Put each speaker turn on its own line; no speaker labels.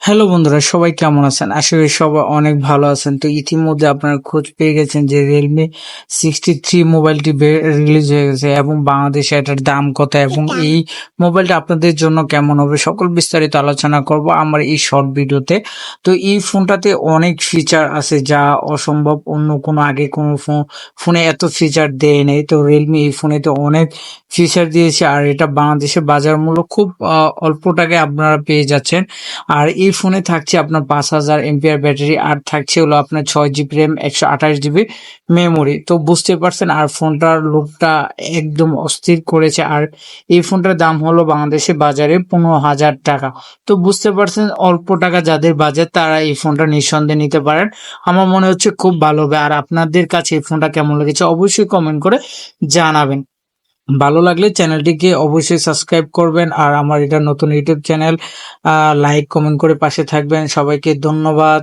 Hello বন্ধুরা, সবাই কেমন আছেন? আশা করি সবাই অনেক ভালো আছেন। তো ইতিমধ্যে আপনারা খোঁজ পেয়ে গেছেন যে রিয়েলমি সিক্সটি থ্রি মোবাইলটি রিলিজ হয়ে গেছে এবং বাংলাদেশে এটার দাম কত এবং এই মোবাইলটা আপনাদের জন্য কেমন হবে সকল বিস্তারিত আলোচনা করব আমার এই শর্ট ভিডিওতে তো এই ফোনটাতে অনেক ফিচার আছে যা অসম্ভব। অন্য কোনো আগে কোনো ফোন ফোনে এত ফিচার দেয় নেই। তো রিয়েলমি এই ফোনেতে অনেক ফিচার দিয়েছে আর এটা বাংলাদেশের বাজার মূল্য খুব অল্প টাকায় আপনারা পেয়ে যাচ্ছেন। আর এই ফোনে থাকছে আপনার পাঁচ হাজার এমপিআর ব্যাটারি আর থাকছে হলো আপনার ছয় জিবি র্যাম, একশো আঠাশ জিবি মেমোরি। তো বুঝতে পারছেন, আর ফোনটার লুকটা একদম অস্থির করেছে। আর এই ফোনটার দাম হলো বাংলাদেশে বাজারে পনেরো হাজার টাকা। তো বুঝতে পারছেন, অল্প টাকা যাদের বাজেট, তারা এই ফোনটা নিঃসন্দেহে নিতে পারেন। আমার মনে হচ্ছে খুব ভালো হবে। আর আপনাদের কাছে এই ফোনটা কেমন লেগেছে, অবশ্যই কমেন্ট করে জানাবেন। ভালো লাগলে চ্যানেলটিকে অবশ্যই সাবস্ক্রাইব করবেন আর আমার এটা নতুন ইউটিউব চ্যানেল লাইক কমেন্ট করে পাশে থাকবেন। সবাইকে ধন্যবাদ।